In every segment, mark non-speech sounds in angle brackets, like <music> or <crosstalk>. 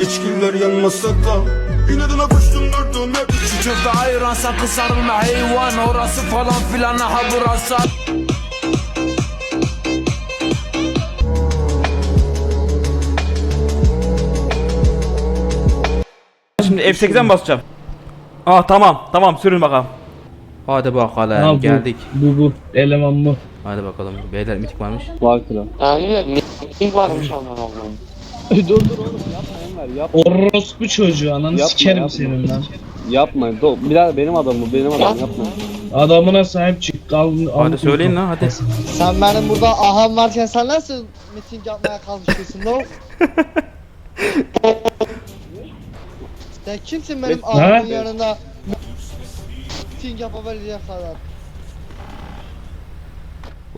İçkiler yanmasa da İnadına koştum durdum hep Çöpe ayıran sakın sarılma heyvan Orası falan filan ha burası Şimdi F8'e mi basacağım? Ah tamam tamam sürün bakalım. Hadi bakalım Ha, bu, geldik. Bu bu eleman bu. Hadi bakalım beyler mitik varmış. Var kral. Yani miting varmış aman Allah'ım. dur dur oğlum yapma Yapma. Orospu çocuğu ananı Yapma, sikerim yapma. senin lan. Yapma. Do Bilal benim adamım bu benim adamım yapma. Adamına sahip çık. Al, al Hadi söyleyin lan hadi. Sen benim burada aham varken sen nasıl miting yapmaya kalkışıyorsun lan? sen kimsin benim ahamın yanında miting yapabilecek kadar?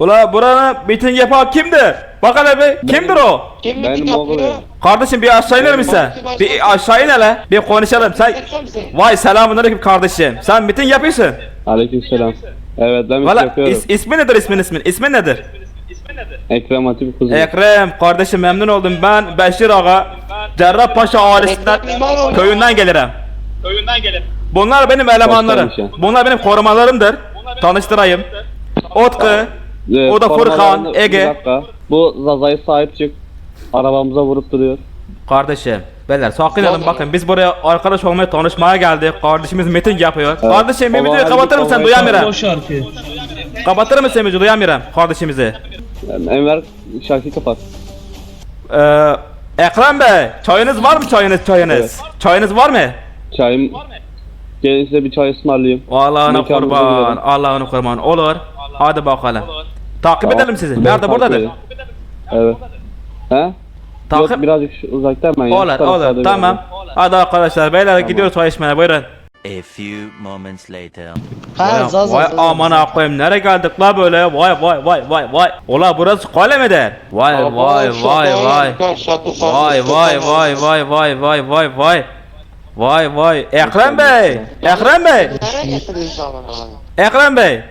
Ula buranın miting yapan kimdir? Bak hele bir kimdir o? Kim Benim miting oğlum yapıyor? ya. Kardeşim bir aşağı iner misin? Bir aşağı in hele. Bir konuşalım. Sen Sen misin? Vay selamünaleyküm kardeşim. Sen miting yapıyorsun. Aleykümselam. Evet ben Valla yapıyorum. is, ismi nedir ismin ismin? İsmin nedir? Ekrem Hatip Kuzu. Ekrem kardeşim memnun oldum. Ben Beşir Ağa. Cerrahpaşa ailesinden Ekrem İmamoğlu. köyünden gelirim. Köyünden gelip Bunlar benim elemanlarım. Ya. Bunlar benim korumalarımdır. Tanıştırayım. Otku. Ee, o da Furkan, formalarını- Ege. Bir dakika. Bu Zaza'ya sahip çık. Arabamıza vurup duruyor. Kardeşim. Beyler sakin olun bakın biz buraya arkadaş olmaya tanışmaya geldik. Kardeşimiz miting yapıyor. Kardeşim bir Baba, videoyu kapatır mısın? kavga Duyamıyorum. O şarkı. Kapatır mısın videoyu? Duyamıyorum kardeşimizi. Yani Enver şarkıyı kapat. Ee, Ekrem Bey, çayınız var mı çayınız çayınız? Evet. Çayınız var mı? Çayım. Gelin size bir çay ısmarlayayım. Mekanınıza kurban, gidelim. Allah'ına kurban. Olur. Hadi bakalım. Takip edelim sizi. Ben Nerede takip buradadır? edeyim. Evet. He? Takip Yok birazcık şu uzakta hemen. Olur, taraflarda olur. bir Tamam. Hadi arkadaşlar beyler gidiyoruz çay içmeye. Buyurun. A few moments later. Ha Zaza Vay Zaza. aman koyayım nereye geldik la böyle? Vay vay vay vay vay. Ola burası kale? Vay Abo, vay vay vay. Vay vay şaka. vay vay vay vay vay vay. Vay vay. Ekrem Bey. Ekrem Bey. Nereye getirdiniz aman Allah'ım? Ekrem Bey.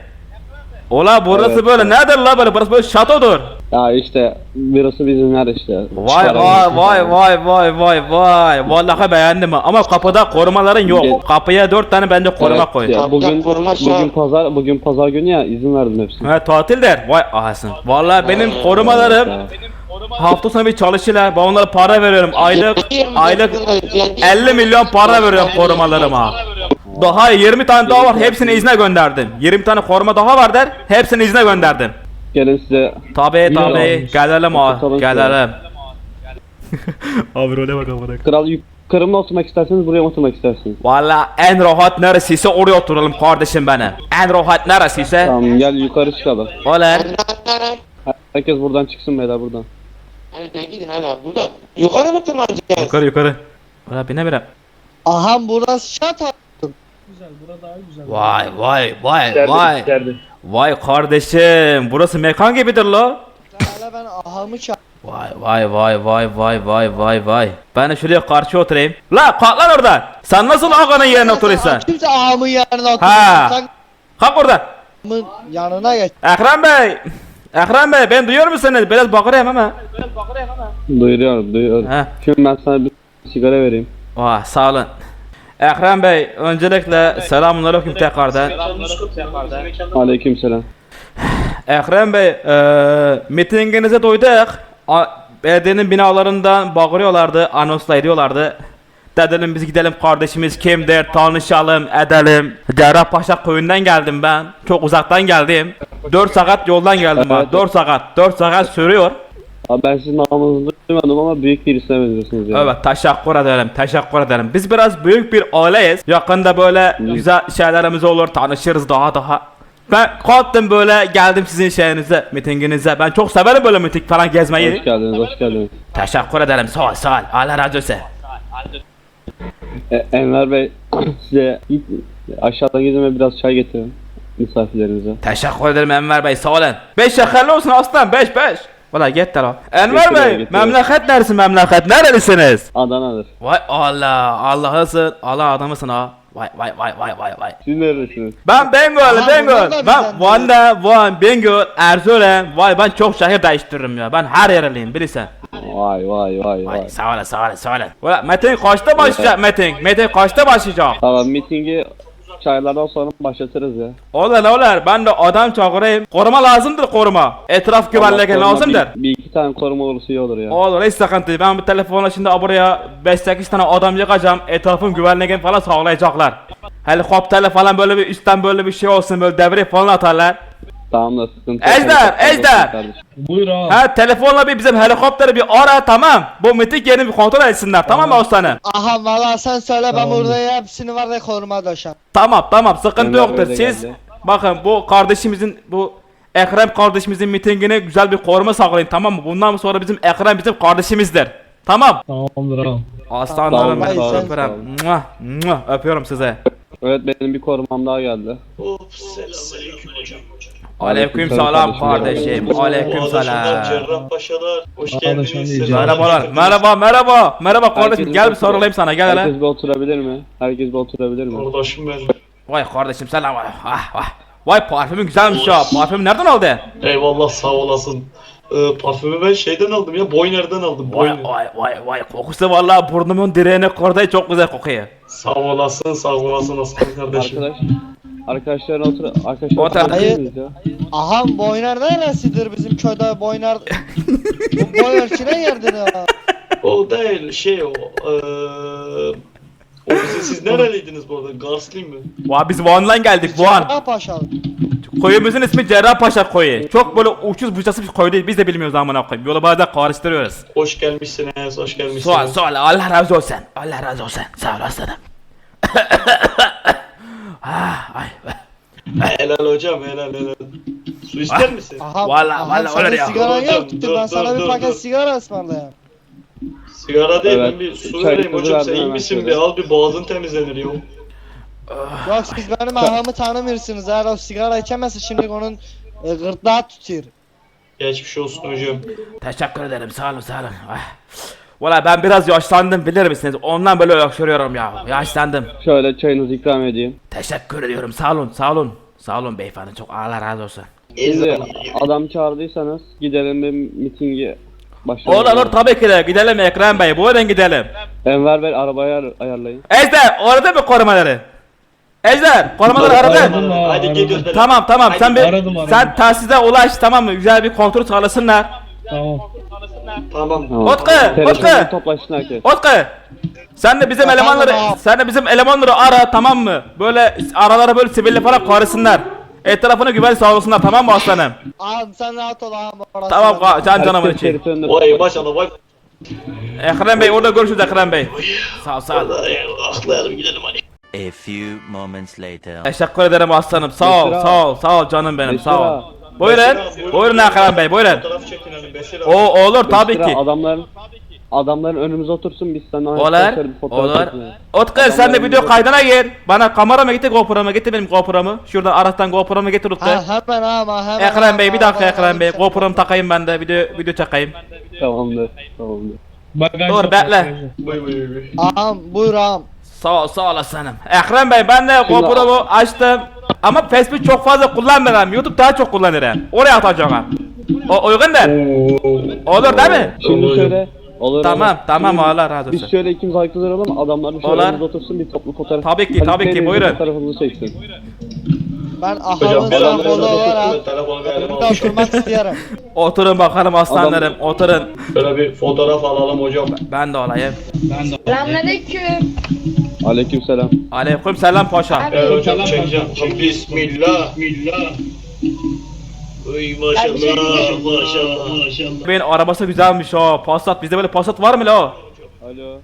Ola burası Evet. böyle nedir la böyle? Burası böyle şatodur. Ya işte burası bizim yer işte. Vay Çıkaralım. vay vay vay vay vay vay. Vallahi beğendim ha. ama kapıda korumaların yok. Ge- Kapıya dört tane bence koruma Evet, koy. ya bugün şu an- bugün pazar bugün pazar günü ya izin verdim hepsine. Ha tatil der. Vay ahasın. Vallahi benim korumalarım Ya. hafta sonu bir çalışırlar. Ben onlara para veriyorum. Aylık aylık 50 milyon para veriyorum korumalarıma. Daha 20 tane daha var. Hepsini izne gönderdim. 20 tane koruma daha var der. Hepsini izne gönderdim. Gelin size Tabi tabi gelelim Kapatalım gelelim. <laughs> Abi role bak amına. kral yukarı mı oturmak isterseniz buraya mı oturmak istersiniz? Valla en rahat neresiyse oraya oturalım kardeşim benim. En rahat neresiyse. Tamam gel yukarı çıkalım. Olur. Herkes buradan çıksın beyler buradan. Hadi gidin hadi burada. Yukarı mı tırmanacağız? Yukarı yukarı. Valla bine bine. Aham burası şat Güzel bura daha güzel. Vay vay vay vay. Vay kardeşim burası mekan gibidir la. Hele ben ahamı çağır. Vay vay vay vay vay vay vay vay. Ben de şuraya karşı oturayım. La kalk lan oradan. Sen nasıl ağanın yerine oturuyorsun? Kimse ahamın yanına Ha. oturuyor. Sen Kalk orada. ahamın yanına geç. Ekrem Bey. Ekrem Bey ben duyuyor musunuz? Biraz bakırayım ama. Duyuruyorum duyuruyorum. He. Şimdi ben sana bir sigara vereyim. Vay sağ olun. Ekrem Bey öncelikle selamünaleyküm tekrardan. Aleyküm selam. Ekrem Bey eee mitinginize duyduk. A- Belediyenin binalarından bağırıyorlardı, anonsla ediyorlardı. Dedim biz gidelim kardeşimiz kimdir tanışalım edelim. Cerrahpaşa köyünden geldim ben. Çok uzaktan geldim. 4 saat yoldan geldim. Evet. 4 saat. 4 saat sürüyor. Abi ben sizin namınızı duymadım ama büyük birisine benziyorsunuz yani. Evet teşekkür ederim teşekkür ederim. Biz biraz büyük bir aileyiz. Yakında böyle güzel şeylerimiz olur tanışırız daha daha. Ben kalktım böyle geldim sizin şeyinize mitinginize. Ben çok severim böyle miting falan gezmeyi. Hoş geldiniz, hoş geldiniz. Teşekkür ederim sağ ol sağ ol. Allah razı olsun. E, Enver Bey <clears throat> size aşağıdan gidin ve biraz çay getirin misafirlerinize. Teşekkür ederim Enver Bey sağ olun. 5 şekerli olsun aslan 5 5. Valla git de la. Enver Bey memleket neresi memleket nerelisiniz? Adana'dır. Vay Allah Allah'ısın Allah adamısın ha. Vay vay vay vay vay vay. Siz neredesiniz? Ben Bengöl, Aha, Bengöl. bunlar da Ben bizden Van'da, Van, Bengöl, Erzurum. Vay ben çok şehir değiştiririm ya. Ben her yerliyim bilirsen. Vay vay vay vay. Vay sağ ol sağ ol sağ ol. Valla Metin kaçta başlayacak Metin? Metin kaçta başlayacak? Tamam mitingi çaylardan sonra başlatırız ya. Olur olur ben de adam çağırayım. Koruma lazımdır koruma. Etraf koruma lazımdır. Bir, bir iki tane koruma olursa iyi olur ya. Olur hiç sıkıntı değil. Ben bu telefonla şimdi buraya 5-8 tane adam yıkacağım. Etrafın güvenliğini falan sağlayacaklar. Helikopterle falan böyle bir üstten böyle bir şey olsun böyle devre falan atarlar. Tamam da sıkıntı Ejder, yok. Ejder! Kardeşim. Buyur ağam. Ha telefonla bir bizim helikopteri bir ara tamam. Bu mitik yerini bir kontrol etsinler tamam mı aslanım? Aha valla sen söyle ben Tamam. burada hepsini var ya koruma döşem. Tamam tamam sıkıntı Ömer yoktur. Siz geldi. bakın bu kardeşimizin bu Ekrem kardeşimizin mitingine güzel bir koruma sağlayın tamam mı? Bundan sonra bizim Ekrem bizim kardeşimizdir. Tamam. Tamamdır ağam. Aslanlarım Sağ olun, sağ olun. Mua, mua, Öpüyorum size. Evet benim bir korumam daha geldi. Of selamünaleyküm. Aleyküm selam kardeşim. Aleyküm selam. Cerrahpaşalar. Hoş Adaşım geldiniz. diyeceğim. Merhabalar. Merhaba merhaba. Merhaba kardeşim Herkes gel bir sarılayım sana gel hele. Herkes bir oturabilir mi? Herkes bir oturabilir mi? Kardeşim benim. Vay kardeşim selam. Ah, ah. Vay parfümün güzelmiş ya. Parfümü nereden aldı? Eyvallah sağ olasın. Ee, parfümü ben şeyden aldım ya. Boyner'den aldım. Vay Boyner. vay vay vay kokusu vallahi burnumun direğine korday çok güzel kokuyor. Sağ olasın sağ olasın aslan kardeşim. Arkadaş. Arkadaşlar otur. Arkadaşlar Otur. oturabilir ya? Aha Boyner neresidir bizim köyde Boyner? Bu Boyner kime geldin ya? O değil şey o. Ee, o bizi, siz nereliydiniz bu arada? Garslıyım mı? Vay biz Van'dan geldik Van. Ne paşalı? Koyumuzun ismi Cerrahpaşa koyu. Çok böyle uçsuz bucasız bir koyu değil. Biz de bilmiyoruz amına koyayım. Yolu bazen karıştırıyoruz. Hoş gelmişsiniz, hoş gelmişsiniz. Sağ ol, sağ ol. Allah razı olsun. Allah razı olsun. Sağ ol aslanım. <laughs> ah, ay. Helal hocam, helal helal. Su ister misin? Aha, Valla, aha, valla senin ya. sigaran Dur, yok dur, ben dur, sana dur, bir paket dur. sigara ısmarlayayım. Sigara değil, Evet, ben bir su çay vereyim hocam. Sen iyi hemen misin şöyle. bir al bir boğazın temizlenir yok. Yok siz benim ahamı tanımıyorsunuz. Eğer o sigara içemezse şimdi onun e, gırtlağı tutuyor. Geçmiş olsun hocam. Teşekkür ederim. Sağ olun, sağ olun. Ah. Valla ben biraz yaşlandım bilir misiniz? Ondan böyle öksürüyorum ya. Yaşlandım. Şöyle çayınızı ikram edeyim. Teşekkür ediyorum. Sağ olun, sağ olun. Sağ olun beyefendi. Çok Allah razı olsun. Sizi adam çağırdıysanız gidelim bir mitingi başlayalım. Olur olur tabii ki de. Gidelim Ekrem Bey. Buyurun gidelim. Enver Bey arabayı ayar- ayarlayın. Ejder, orada mı korumaları? Ejder, korumaları aradın. ha, Hadi gidiyoruz. Tamam tamam sen bir Aradım, aradım. sen telsize ulaş tamam mı? Güzel bir kontrol sağlasınlar. Tamam. Tamam. Telefonla Utku. toplaşsın herkes. Sen de bizim elemanları sen de bizim elemanları ara tamam mı? Böyle aralara böyle siville falan karısınlar. Etrafına güven sağlasınlar tamam mı aslanım? Ağam sen rahat ol ağam orası. Tamam ka- can canımın önünde Vay maşallah vay. Ekrem Bey orada görüşürüz Ekrem Bey. Sağ ol sağ ol. Aklayalım gidelim hadi. A few moments later. Teşekkür ederim aslanım. Sağ ol sağ ol sağ ol canım benim sağ ol. Buyurun. Buyurun Ekrem Bey buyurun. Fotoğraf çekinelim Beşir abi. O olur tabii ki. Adamların adamların önümüze otursun biz seninle Olur. bir fotoğraf Olur. çekinelim. Sen de video kaydına gir. Bana kameramı getir GoPro'mu getir benim GoPro'mu. Şuradan araçtan GoPro'mu getir Utku. Ha hemen ağam ha hemen. Ekrem Bey bir dakika Ekrem Bey. GoPro'mu takayım ben de video video çekeyim. Tamamdır. Tamamdır. Bagaj Dur, bekle. Buyur buyur buyur. Ağam buyur ağam. Sağ ol sağ olasınım. Ekrem Bey ben de GoPro'mu açtım. Ama Facebook çok fazla kullanmıyorum. YouTube daha çok kullanırım. Oraya atacağım. O uygundur. Olur değil mi? Şimdi Olur. şöyle olur. Tamam olur. tamam Allah razı Biz şöyle ikimiz ayakta duralım adamların şöyle Olur. otursun bir toplu fotoğraf. Tabii ki, Hadi tabii ki, buyurun. Fotoğrafımızı çeksin. Ben olarak anlayamadım. Telefonu verelim. önümde oturmak istiyorum. <laughs> Oturun bakalım aslanlarım oturun. Şöyle bir fotoğraf alalım hocam. Ben de olayım. Selamünaleyküm. Aleykümselam. Aleyküm selam paşa. Evet hocam çekeceğim. Bismillah. Bismillah. Uy maşallah maşallah maşallah. Benim arabası güzelmiş o. Passat bizde böyle Passat var mı la o? Alo.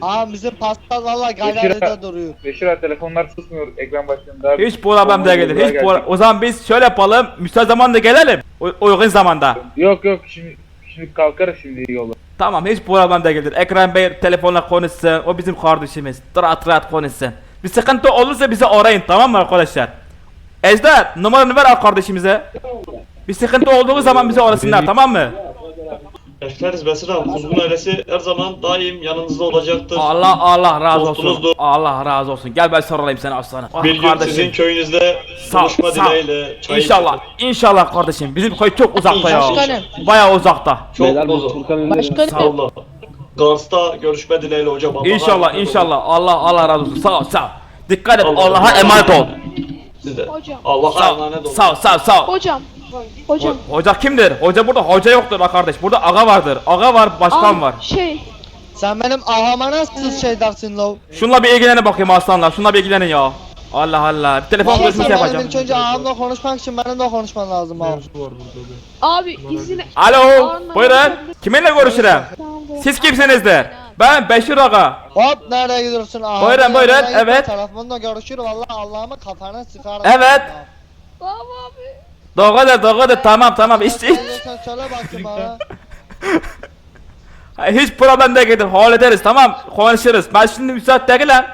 Ağam bizim pastal valla galeride duruyor. Beşir abi telefonlar susmuyor ekran başında. Hiç problem değil gelir. Hiç problem. O zaman biz şöyle yapalım. Müsait zamanda gelelim. U- uygun zamanda. Yok yok şimdi şimdi kalkarız şimdi yola. Tamam hiç problem değil gelir. Ekrem Bey telefonla konuşsun. O bizim kardeşimiz. Rahat rahat konuşsun. Bir sıkıntı olursa bizi arayın tamam mı arkadaşlar? Ejder numaranı ver al kardeşimize. Bir sıkıntı olduğu zaman bizi arasınlar tamam mı? Bekleriz Besir abi. Kuzgun ailesi her zaman daim yanınızda olacaktır. Allah Allah razı olsun. Dostunuzdur. Allah razı olsun. Gel ben sarılayım seni aslanım. Ah, Bir gün sizin köyünüzde Sağ ol, buluşma sağ ol. dileğiyle çay İnşallah, içelim. inşallah kardeşim. Bizim köy çok uzakta ya. Başkanım. Bayağı uzakta. Çok Beyler bu. Furkan. Sağ Başkanım. olun. Gars'ta görüşme dileğiyle hocam. Allah'a İnşallah, emanet olun. inşallah. Allah Allah razı olsun. Sağ ol, sağ ol. Dikkat et. Allah Allah'a Allah. emanet ol. Siz de. Hocam. Allah'a Sağ ol, emanet olun. sağ ol, sağ ol, sağ ol. Hocam. Hocam. Hoca kimdir? Hoca burada hoca yoktur ha kardeş. Burada aga vardır. Aga var, başkan Aa, var. Şey. Sen benim ağama nasıl şey dersin lo? Şunla bir ilgilenin bakayım aslanlar. Şunla bir ilgilenin ya. Allah Allah. Bir telefon Sen görüşmesi benim yapacağım. ilk önce ağamla konuşmak için benimle konuşman lazım abi. Abi izine. Alo, Anladım. buyurun. Kiminle görüşürüm? Siz kimsinizdir? Ben Beşir Aga. Hop nereye gidiyorsun ağam? Buyurun, buyurun, evet. Telefonla görüşür valla Allah'ımı kafana sıkarım. Evet. Tamam abi. Doğrudur, doğrudur. Tamam, tamam. Hiç, hiç, Sen söyle bakayım bana. <laughs> hiç problem değildir. Hallederiz, tamam. Konuşuruz. Ben şimdi müsait değilim.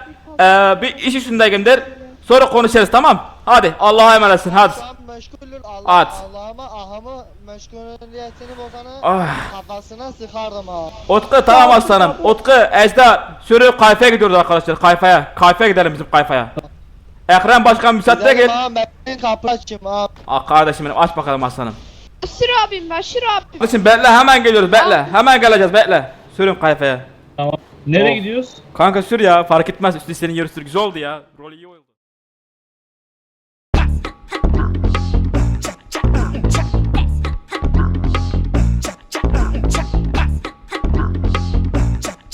Ee, bir iş üstündeyimdir. Sonra konuşuruz, tamam. Hadi, Allah'a emanetsin, hadi. Meşguldür Allah. At. Allah'ıma ahamı meşguliyetini bozanı Ah. kafasına sıkarım ha. Utku tamam aslanım. Utku, Ejda, sürü kayfaya gidiyoruz arkadaşlar. Kayfaya. Kayfaya gidelim bizim kayfaya. Ekrem Başkan müsait Gidelim ağam ben kapı açayım ağam. Ah kardeşim benim aç bakalım aslanım. Başır abim, Başır abim. Kardeşim bekle hemen geliyoruz bekle. Hemen geleceğiz bekle. Sürün kayfaya. Nereye Oh. gidiyoruz? Kanka sür ya fark etmez üstü senin yarı sür güzel oldu ya. Rolü iyi oldu.